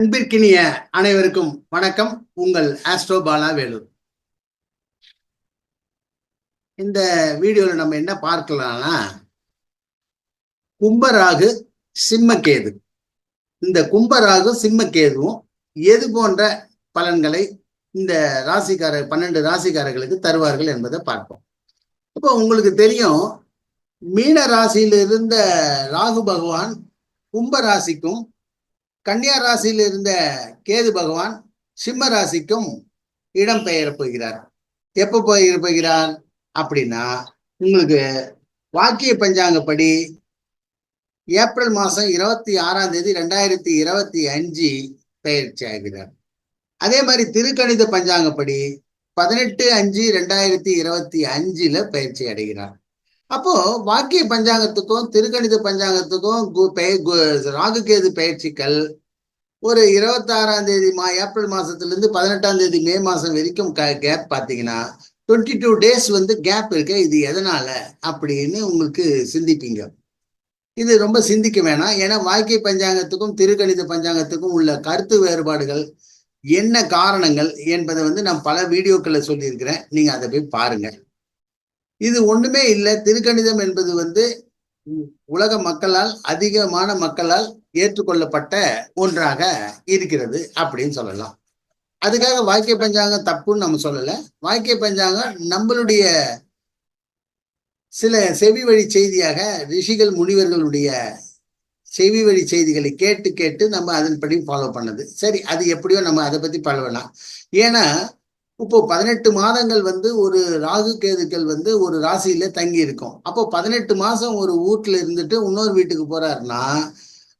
அன்பிற்கினிய அனைவருக்கும் வணக்கம். உங்கள் ஆஸ்ட்ரோ பாலா வேலூர் இந்த வீடியோல நம்ம என்ன பார்க்கலாம்னா கும்பராகு சிம்மக்கேது இந்த கும்பராகு சிம்மக்கேதுவும் எது போன்ற பலன்களை இந்த ராசிக்கார பன்னெண்டு ராசிக்காரர்களுக்கு தருவார்கள் என்பதை பார்ப்போம். இப்போ உங்களுக்கு தெரியும் மீன ராசியில் இருந்த ராகு பகவான் கும்ப ராசிக்கும் கன்னியா ராசியில் இருந்த கேது பகவான் சிம்ம ராசிக்கும் இடம் பெயர போகிறார். எப்ப போய் போகிறார் அப்படின்னா உங்களுக்கு வாக்கிய பஞ்சாங்கப்படி ஏப்ரல் மாசம் இருபத்தி ஆறாம் தேதி ரெண்டாயிரத்தி இருபத்தி அஞ்சு பயிற்சி ஆகிறார். அதே மாதிரி திருக்கணித பஞ்சாங்கப்படி பதினெட்டு அஞ்சு ரெண்டாயிரத்தி இருபத்தி அஞ்சுல பயிற்சி அடைகிறார். அப்போ வாக்கிய பஞ்சாங்கத்துக்கும் திருக்கணித பஞ்சாங்கத்துக்கும் ராகுகேது பயிற்சிகள் ஒரு இருபத்தாறாம் தேதி மா ஏப்ரல் மாசத்துல இருந்து பதினெட்டாம் தேதி மே மாசம் வரைக்கும் கேப் பார்த்தீங்கன்னா டுவெண்ட்டி டூ டேஸ் வந்து கேப் இருக்கு இது எதனால அப்படின்னு உங்களுக்கு சிந்திப்பீங்க. இது ரொம்ப சிந்திக்க வேணாம். ஏன்னா வாக்கிய பஞ்சாங்கத்துக்கும் திருக்கணித பஞ்சாங்கத்துக்கும் உள்ள கருத்து வேறுபாடுகள் என்ன காரணங்கள் என்பதை வந்து நான் பல வீடியோக்களை சொல்லியிருக்கிறேன். நீங்கள் அதை போய் பாருங்கள் இது ஒண்ணுமே இல்லை. திருக்கணிதம் என்பது வந்து உலக மக்களால் அதிகமான மக்களால் ஏற்றுக்கொள்ளப்பட்ட ஒன்றாக இருக்கிறது அப்படின்னு சொல்லலாம். அதுக்காக வாக்கிய பஞ்சாங்கம் தப்புன்னு நம்ம சொல்லல. வாக்கிய பஞ்சாங்கம் நம்மளுடைய சில செவி வழி செய்தியாக ரிஷிகள் முனிவர்களுடைய செவி வழி செய்திகளை கேட்டு கேட்டு நம்ம அதன்படி ஃபாலோ பண்ணது. சரி அது எப்படியோ நம்ம அதை பத்தி பழவலாம் ஏன்னா இப்போ பதினெட்டு மாதங்கள் வந்து ஒரு ராகு கேதுக்கள் வந்து ஒரு ராசியில தங்கி இருக்கும் அப்போ பதினெட்டு மாசம் ஒரு வீட்டுல இருந்துட்டு இன்னொரு வீட்டுக்கு போறாருன்னா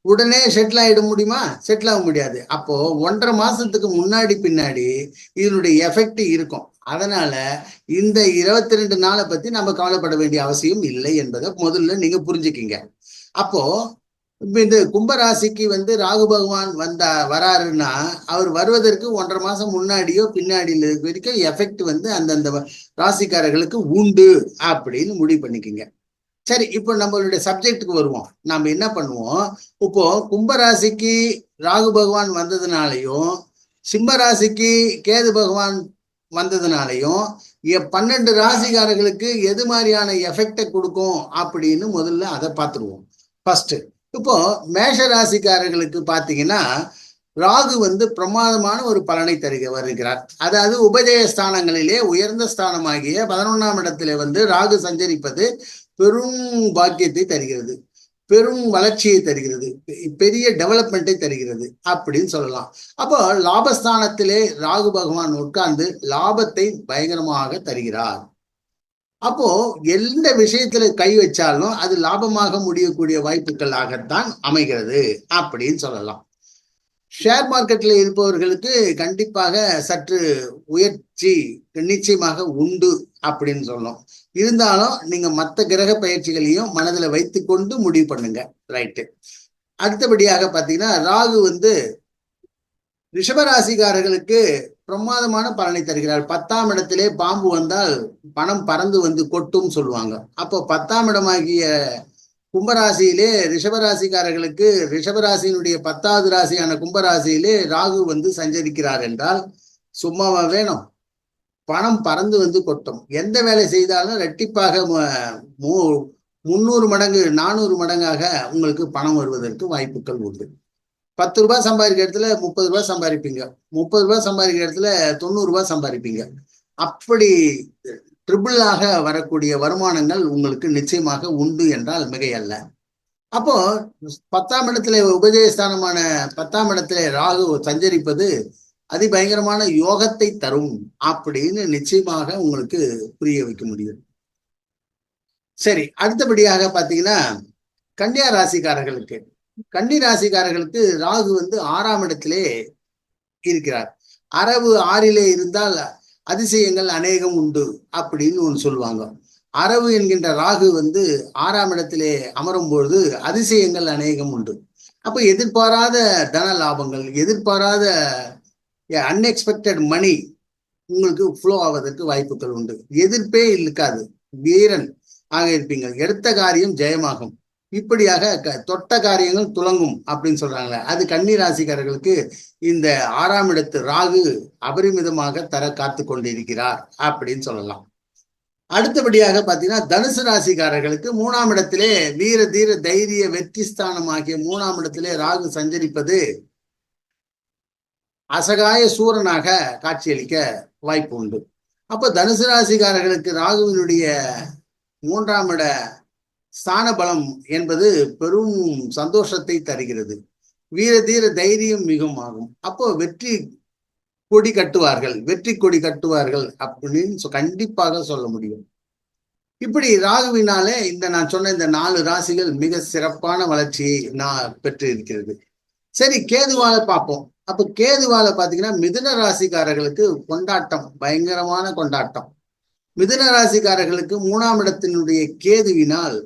உடனே செட்டில் ஆகிட முடியுமா? செட்டில் ஆக முடியாது. அப்போ ஒன்றரை மாசத்துக்கு முன்னாடி பின்னாடி இதனுடைய எஃபெக்ட் இருக்கும். அதனால இந்த இருபத்தி ரெண்டு நாளை பத்தி நம்ம கவலைப்பட வேண்டிய அவசியம் இல்லை என்பதை முதல்ல நீங்க புரிஞ்சுக்கிங்க. அப்போ இந்த கும்பராசிக்கு வந்து ராகு பகவான் வந்தா வராருன்னா அவர் வருவதற்கு ஒன்றரை மாசம் முன்னாடியோ பின்னாடியில வரைக்கும் எஃபெக்ட் வந்து அந்தந்த ராசிக்காரர்களுக்கு உண்டு அப்படின்னு முடிவு பண்ணிக்கோங்க. சரி இப்போ நம்மளுடைய சப்ஜெக்டுக்கு வருவோம். நம்ம என்ன பண்ணுவோம்? இப்போ கும்பராசிக்கு ராகு பகவான் வந்ததுனாலையும் சிம்மராசிக்கு கேது பகவான் வந்ததுனாலையும் பன்னெண்டு ராசிக்காரர்களுக்கு எது மாதிரியான எஃபெக்டை கொடுக்கும் அப்படின்னு முதல்ல அதை பார்த்துருவோம். ஃபர்ஸ்ட் இப்போ மேஷ ராசிக்காரர்களுக்கு பார்த்தீங்கன்னா ராகு வந்து பிரமாதமான ஒரு பலனை தருக வருகிறார். அதாவது உபதேய ஸ்தானங்களிலே உயர்ந்த ஸ்தானமாகிய பதினொன்னாம் இடத்துல வந்து ராகு சஞ்சரிப்பது பெரும் பாக்கியத்தை தருகிறது. பெரும் வளர்ச்சியை தருகிறது. பெரிய டெவலப்மெண்ட்டை தருகிறது அப்படின்னு சொல்லலாம். அப்போ லாபஸ்தானத்திலே ராகு பகவான் உட்கார்ந்து லாபத்தை பயங்கரமாக தருகிறார். அப்போ எந்த விஷயத்துல கை வச்சாலும் அது லாபமாக முடியக்கூடிய வாய்ப்புகளாகத்தான் அமைகிறது அப்படின்னு சொல்லலாம். ஷேர் மார்க்கெட்ல இருப்பவர்களுக்கு கண்டிப்பாக சற்று உயர்ச்சி நிச்சயமாக உண்டு அப்படின்னு சொல்லணும். இருந்தாலும் நீங்க மற்ற கிரக பயிற்சிகளையும் மனதில் வைத்து கொண்டு முடிவு பண்ணுங்க. ரைட்டு அடுத்தபடியாக பார்த்தீங்கன்னா ராகு வந்து ரிஷபராசிக்காரர்களுக்கு பிரமாதமான பலனை தருகிறார். பத்தாம் இடத்திலே பாம்பு வந்தால் பணம் பறந்து வந்து கொட்டும் சொல்லுவாங்க. அப்போ பத்தாம் இடமாகிய கும்பராசியிலே ரிஷபராசிக்காரர்களுக்கு ரிஷபராசியினுடைய பத்தாவது ராசியான கும்பராசியிலே ராகு வந்து சஞ்சரிக்கிறார் என்றால் சும்மாவா வேணும். பணம் பறந்து வந்து கொட்டும். எந்த வேலை செய்தாலும் ரெட்டிப்பாக முன்னூறு மடங்கு நானூறு மடங்காக உங்களுக்கு பணம் வருவதற்கு வாய்ப்புகள் உண்டு. பத்து ரூபாய் சம்பாதிக்கிற இடத்துல முப்பது ரூபாய் சம்பாதிப்பீங்க. முப்பது ரூபாய் சம்பாதிக்கிற இடத்துல தொண்ணூறு ரூபாய் சம்பாதிப்பீங்க. அப்படி ட்ரிபிளாக வரக்கூடிய வருமானங்கள் உங்களுக்கு நிச்சயமாக உண்டு என்றால் மிகையல்ல. அப்போ பத்தாம் இடத்துல உபஜயஸ்தானமான பத்தாம் இடத்துல ராகு சஞ்சரிப்பது அதிபயங்கரமான யோகத்தை தரும் அப்படின்னு நிச்சயமாக உங்களுக்கு புரிய வைக்க முடியும். சரி அடுத்தபடியாக பார்த்தீங்கன்னா கன்னியா ராசிக்காரர்களுக்கு. கண்டி ராசிக்காரர்களுக்கு ராகு வந்து ஆறாம் இடத்திலே இருக்கிறார். அரவு ஆறிலே இருந்தால் அதிசயங்கள் அநேகம் உண்டு அப்படின்னு ஒன்று சொல்லுவாங்க. அரவு என்கின்ற ராகு வந்து ஆறாம் இடத்திலே அமரும் பொழுது அதிசயங்கள் அநேகம் உண்டு. அப்ப எதிர்பாராத தன லாபங்கள் எதிர்பாராத அன்எக்ஸ்பெக்டட் மணி உங்களுக்கு ஃப்ளோ ஆவதற்கு வாய்ப்புகள் உண்டு. எதிர்ப்பே இருக்காது. வீரன் ஆக இருப்பீங்க. எடுத்த காரியம் ஜெயமாகும். இப்படியாக தொட்ட காரியங்கள் துலங்கும் அப்படின்னு சொல்றாங்களே. அது கன்னி ராசிக்காரர்களுக்கு இந்த ஆறாம் இடத்து ராகு அபரிமிதமாக தர காத்து கொண்டிருக்கிறார் அப்படின்னு சொல்லலாம். அடுத்தபடியாக பாத்தீங்கன்னா தனுசு ராசிக்காரர்களுக்கு மூணாம் இடத்திலே வீர தீர தைரிய வெற்றி ஸ்தானம் ஆகிய மூணாம் இடத்திலே ராகு சஞ்சரிப்பது அசகாய சூரனாக காட்சியளிக்க வாய்ப்பு உண்டு. அப்போ தனுசு ராசிக்காரர்களுக்கு ராகுவினுடைய மூன்றாம் இட ஸ்தான பலம் என்பது பெரும் சந்தோஷத்தை தருகிறது. வீர தீர தைரியம் மிகவும் ஆகும். அப்போ வெற்றி கொடி கட்டுவார்கள். வெற்றி கொடி கட்டுவார்கள் அப்படின்னு கண்டிப்பாக சொல்ல முடியும். இப்படி ராகுவினாலே இந்த நான் சொன்ன இந்த நாலு ராசிகள் மிக சிறப்பான வளர்ச்சியை நான் பெற்று இருக்கிறது சரி கேதுவால பார்ப்போம். அப்ப கேதுவால பாத்தீங்கன்னா மிதுன ராசிக்காரர்களுக்கு கொண்டாட்டம் பயங்கரமான கொண்டாட்டம். மிதுன ராசிக்காரர்களுக்கு மூணாம் இடத்தினுடைய கேதுவினால்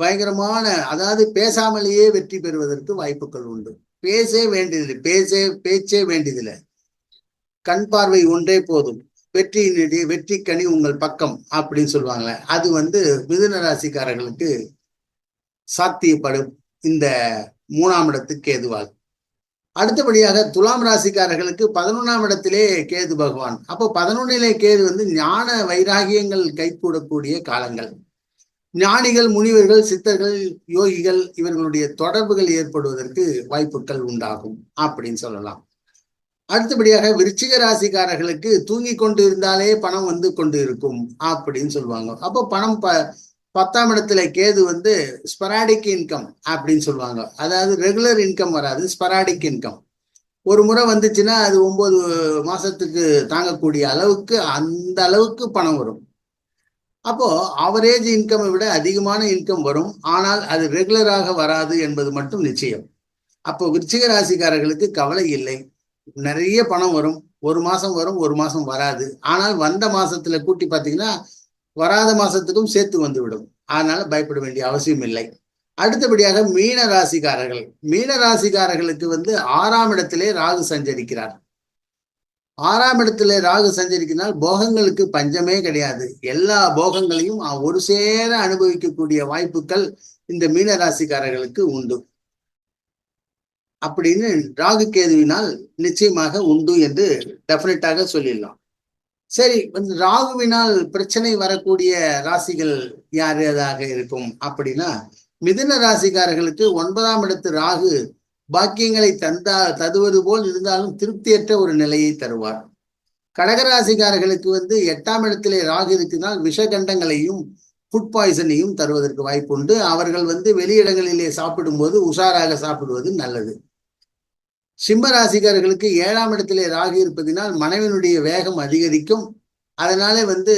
பயங்கரமான அதாவது பேசாமலேயே வெற்றி பெறுவதற்கு வாய்ப்புகள் உண்டு. பேசே வேண்டியதில்லை பேசே பேச்சே வேண்டியதில்லை. கண் பார்வை ஒன்றே போதும். வெற்றி வெற்றி கனி உங்கள் பக்கம் அப்படின்னு சொல்லுவாங்களே அது வந்து மிதுன ராசிக்காரர்களுக்கு சாத்தியப்படும் இந்த மூணாம் இடத்துக்கு கேதுவால் அடுத்தபடியாக துலாம் ராசிக்காரர்களுக்கு பதினொன்றாம் இடத்திலே கேது பகவான். அப்போ பதினொன்னிலே கேது வந்து ஞான வைராகியங்கள் கைகூடக்கூடிய காலங்கள். ஞானிகள் முனிவர்கள் சித்தர்கள் யோகிகள் இவர்களுடைய தொடர்புகள் ஏற்படுவதற்கு வாய்ப்புகள் உண்டாகும் அப்படின்னு சொல்லலாம். அடுத்தபடியாக விருச்சிக ராசிக்காரர்களுக்கு தூங்கி கொண்டு இருந்தாலே பணம் வந்து கொண்டு இருக்கும் அப்படின்னு சொல்லுவாங்க. அப்போ பணம் ப பத்தாம் இடத்துல கேது வந்து ஸ்பராடிக் இன்கம் அப்படின்னு சொல்லுவாங்க. அதாவது ரெகுலர் இன்கம் வராது ஸ்பராடிக் இன்கம் ஒரு முறை வந்துச்சுன்னா அது ஒன்பது மாசத்துக்கு தாங்கக்கூடிய அளவுக்கு அந்த அளவுக்கு பணம் வரும். அப்போ அவரேஜ் இன்கம்மை விட அதிகமான இன்கம் வரும். ஆனால் அது ரெகுலராக வராது என்பது மட்டும் நிச்சயம். அப்போ விருச்சிக ராசிக்காரர்களுக்கு கவலை இல்லை. நிறைய பணம் வரும். ஒரு மாசம் வரும் ஒரு மாசம் வராது. ஆனால் வந்த மாசத்துல கூட்டி பார்த்தீங்கன்னா வராத மாசத்துக்கும் சேர்த்து வந்துவிடும். அதனால பயப்பட வேண்டிய அவசியம் இல்லை. அடுத்தபடியாக மீன ராசிக்காரர்கள். மீன ராசிக்காரர்களுக்கு வந்து ஆறாம் இடத்திலே ராகு சஞ்சரிக்கிறார். ஆறாம் இடத்துல ராகு சஞ்சரிக்கிறால் போகங்களுக்கு பஞ்சமே கிடையாது. எல்லா போகங்களையும் ஒரு சேர அனுபவிக்கக்கூடிய வாய்ப்புகள் இந்த மீன ராசிக்காரர்களுக்கு உண்டு. அப்படின்னு ராகு கேதுவினால் நிச்சயமாக உண்டு என்று டெஃபினட்டாக சொல்லிடலாம். சரி வந்து ராகுவினால் பிரச்சனை வரக்கூடிய ராசிகள் யார் எதாக இருக்கும் அப்படின்னா மிதுன ராசிக்காரர்களுக்கு ஒன்பதாம் இடத்து ராகு பாக்கியங்களை தந்தா தருவது போல் இருந்தாலும் திருப்தியற்ற ஒரு நிலையை தருவார். கடகராசிக்காரர்களுக்கு வந்து எட்டாம் இடத்திலே ராகு இருக்குனால் விஷகண்டங்களையும் ஃபுட் பாய்சனையும் தருவதற்கு வாய்ப்பு உண்டு அவர்கள் வந்து வெளியிடங்களிலே சாப்பிடும்போது உஷாராக சாப்பிடுவது நல்லது. சிம்ம ராசிக்காரர்களுக்கு ஏழாம் இடத்திலே ராகு இருப்பதினால் மனைவினுடைய வேகம் அதிகரிக்கும். அதனாலே வந்து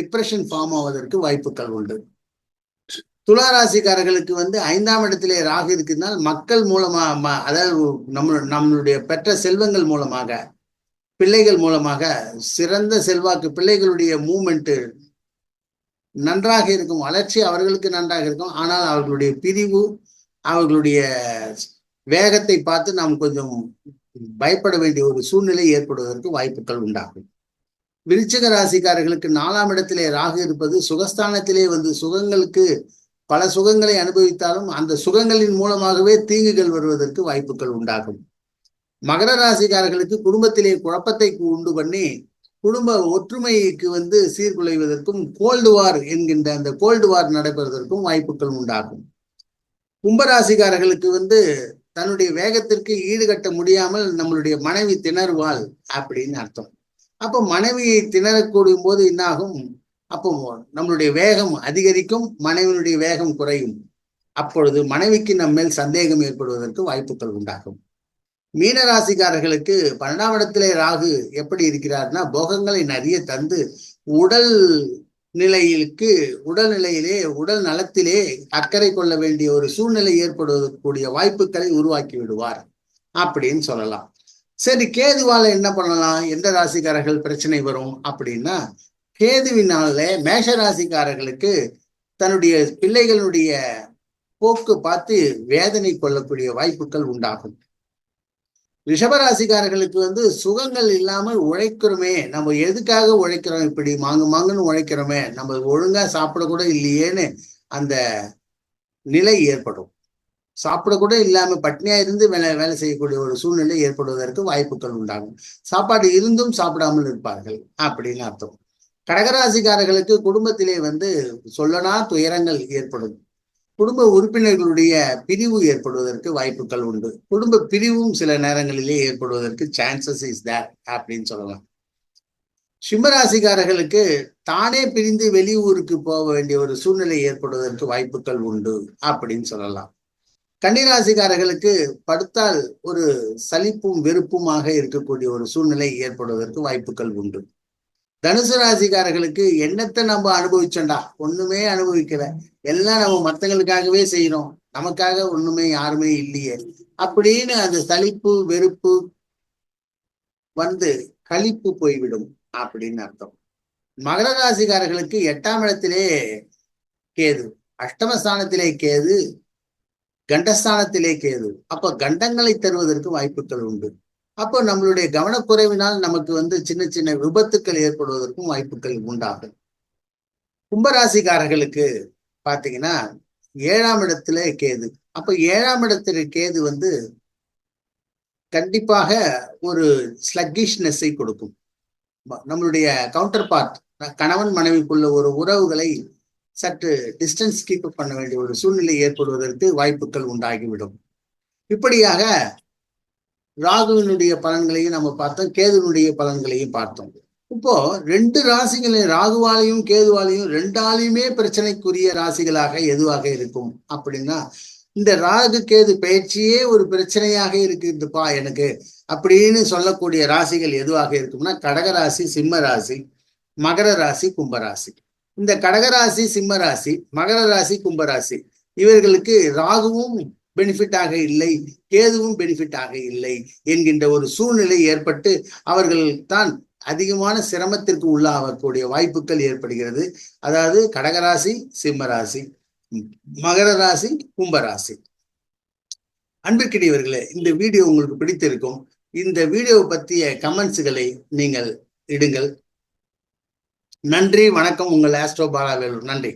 டிப்ரெஷன் ஃபார்ம் ஆவதற்கு வாய்ப்புகள் உண்டு. துலா ராசிக்காரர்களுக்கு வந்து ஐந்தாம் இடத்திலே ராகு இருக்கிறதுனால் மக்கள் மூலமா அதாவது நம்ம நம்மளுடைய பெற்ற செல்வங்கள் மூலமாக பிள்ளைகள் மூலமாக சிறந்த செல்வாக்கு பிள்ளைகளுடைய மூமெண்ட்டு நன்றாக இருக்கும் வளர்ச்சி அவர்களுக்கு நன்றாக இருக்கும். ஆனால் அவர்களுடைய பிரிவு அவர்களுடைய வேகத்தை பார்த்து நாம் கொஞ்சம் பயப்பட வேண்டிய ஒரு சூழ்நிலை ஏற்படுவதற்கு வாய்ப்புகள் உண்டாகும். விருச்சிக ராசிக்காரர்களுக்கு நாலாம் இடத்திலே ராகு இருப்பது சுகஸ்தானத்திலே வந்து சுகங்களுக்கு பல சுகங்களை அனுபவித்தாலும் அந்த சுகங்களின் மூலமாகவே தீங்குகள் வருவதற்கு வாய்ப்புகள் உண்டாகும். மகர ராசிக்காரர்களுக்கு குடும்பத்திலே குழப்பத்தை உண்டு பண்ணி குடும்ப ஒற்றுமைக்கு வந்து சீர்குலைவதற்கும் கோல்டு வார் என்கின்ற அந்த கோல்டு வார் நடைபெறுவதற்கும் வாய்ப்புகள் உண்டாகும். கும்பராசிக்காரர்களுக்கு வந்து தன்னுடைய வேகத்திற்கு ஈடுகட்ட முடியாமல் நம்மளுடைய மனைவி திணறுவாள் அப்படின்னு அர்த்தம். அப்போ மனைவியை திணறக்கூடிய போது என்னாகும்? அப்போ நம்மளுடைய வேகம் அதிகரிக்கும் மனைவியினுடைய வேகம் குறையும். அப்பொழுது மனைவிக்கு நம்ம மேல் சந்தேகம் ஏற்படுவதற்கு வாய்ப்புகள் உண்டாகும். மீனராசிக்காரர்களுக்கு பன்னெண்டாம் இடத்திலே ராகு எப்படி இருக்கிறார்னா போகங்களை நிறைய தந்து உடல் நிலையிலுக்கு உடல்நிலையிலே உடல் நலத்திலே அக்கறை கொள்ள வேண்டிய ஒரு சூழ்நிலை ஏற்படுவதற்குரிய வாய்ப்புகளை உருவாக்கி விடுவார் அப்படின்னு சொல்லலாம். சரி கேதுவால என்ன பண்ணலாம்? எந்த ராசிக்காரர்கள் பிரச்சனை வரும் அப்படின்னா கேதுவினால மேஷராசிக்காரர்களுக்கு தன்னுடைய பிள்ளைகளுடைய போக்கு பார்த்து வேதனை கொள்ளக்கூடிய வாய்ப்புகள் உண்டாகும். ரிஷபராசிக்காரர்களுக்கு வந்து சுகங்கள் இல்லாமல் உழைக்கிறோமே நம்ம எதுக்காக உழைக்கிறோம் இப்படி மாங்கு மாங்குன்னு உழைக்கிறோமே நம்ம ஒழுங்கா சாப்பிடக்கூட இல்லையேன்னு அந்த நிலை ஏற்படும். சாப்பிடக்கூட இல்லாமல் இல்லாம பட்னியா இருந்து வேலை வேலை செய்யக்கூடிய ஒரு சூழ்நிலை ஏற்படுவதற்கு வாய்ப்புகள் உண்டாகும். சாப்பாடு இருந்தும் சாப்பிடாமல் இருப்பார்கள் அப்படின்னு அர்த்தம். கடகராசிக்காரர்களுக்கு குடும்பத்திலே வந்து சொல்லனா துயரங்கள் ஏற்படும். குடும்ப உறுப்பினர்களுடைய பிரிவு ஏற்படுவதற்கு வாய்ப்புகள் உண்டு. குடும்ப பிரிவும் சில நேரங்களிலே ஏற்படுவதற்கு சான்சஸ் இஸ் தேட் அப்படின்னு சொல்லலாம். சிம்மராசிக்காரர்களுக்கு தானே பிரிந்து வெளியூருக்கு போக வேண்டிய ஒரு சூழ்நிலை ஏற்படுவதற்கு வாய்ப்புகள் உண்டு அப்படின்னு சொல்லலாம். கன்னிராசிக்காரர்களுக்கு படுத்தால் ஒரு சலிப்பும் வெறுப்புமாக இருக்கக்கூடிய ஒரு சூழ்நிலை ஏற்படுவதற்கு வாய்ப்புகள் உண்டு. தனுசு ராசிக்காரர்களுக்கு என்னத்தை நம்ம அனுபவிச்சோண்டா ஒண்ணுமே அனுபவிக்கல. எல்லாம் நம்ம மத்தங்களுக்காகவே செய்யறோம் நமக்காக ஒண்ணுமே யாருமே இல்லையே. அப்படின்னு அந்த சலிப்பு வெறுப்பு வந்து கழிப்பு போய்விடும் அப்படின்னு அர்த்தம். மகர ராசிக்காரர்களுக்கு எட்டாம் இடத்திலே கேது அஷ்டமஸ்தானத்திலே கேது கண்டஸ்தானத்திலே கேது. அப்ப கண்டங்களை தருவதற்கு வாய்ப்புகள் உண்டு. அப்போ நம்மளுடைய கவனக்குறைவினால் நமக்கு வந்து சின்ன சின்ன விபத்துக்கள் ஏற்படுவதற்கும் வாய்ப்புகள் உண்டாகும். கும்பராசிக்காரர்களுக்கு பாத்தீங்கன்னா ஏழாம் இடத்துல கேது. அப்ப ஏழாம் இடத்துல கேது வந்து கண்டிப்பாக ஒரு ஸ்லக்கிஷ்னஸை கொடுக்கும். நம்மளுடைய கவுண்டர் பார்ட் கணவன் மனைவிக்குள்ள ஒரு உறவுகளை சற்று டிஸ்டன்ஸ் கீப் பண்ண வேண்டிய ஒரு சூழ்நிலை ஏற்படுவதற்கு வாய்ப்புகள் உண்டாகிவிடும். இப்படியாக ராகுவினுடைய பலன்களையும் நம்ம பார்த்தோம் கேதுனுடைய பலன்களையும் பார்த்தோம். இப்போ ரெண்டு ராசிகளையும் ராகுவாலையும் கேதுவாலையும் ரெண்டாலையுமே பிரச்சனைக்குரிய ராசிகளாக எதுவாக இருக்கும் அப்படின்னா இந்த ராகு கேது பயிற்சியே ஒரு பிரச்சனையாக இருக்குதுப்பா எனக்கு அப்படின்னு சொல்லக்கூடிய ராசிகள் எதுவாக இருக்கும்னா கடகராசி சிம்ம ராசி மகர ராசி கும்பராசி. இந்த கடகராசி சிம்ம ராசி மகர ராசி கும்பராசி இவர்களுக்கு ராகுவும் பெனிஃபிட்டாக இல்லை கேதுவும் பெனிஃபிட்டாக இல்லை என்கின்ற ஒரு சூழ்நிலை ஏற்பட்டு அவர்கள் தான் அதிகமான சிரமத்திற்கு உள்ளாகக்கூடிய வாய்ப்புகள் ஏற்படுகிறது. அதாவது கடகராசி சிம்மராசி மகர ராசி கும்பராசி. அன்பிற்கிடையவர்களே இந்த வீடியோ உங்களுக்கு பிடித்திருக்கும். இந்த வீடியோ பற்றிய கமெண்ட்ஸுகளை நீங்கள் இடுங்கள். நன்றி வணக்கம். உங்கள் ஆஸ்ட்ரோ பாலாவேலு நன்றி.